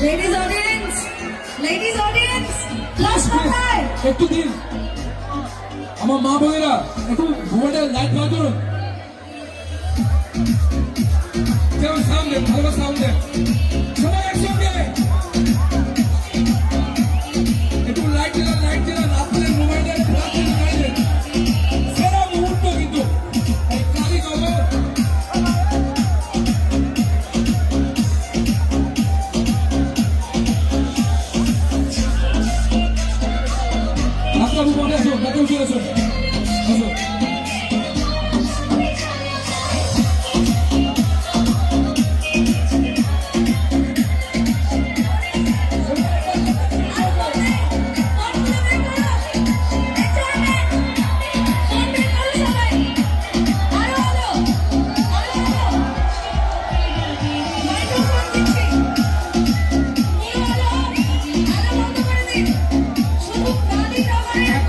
Ladies audience ladies audience class কোথায় একটু দিন। আমার মা বোনেরা, একটু ভুয়াটা লাইট না করুন। কেমন সামনে, ভালো সামনে। আসুন আসুন আসুন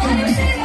I'm gonna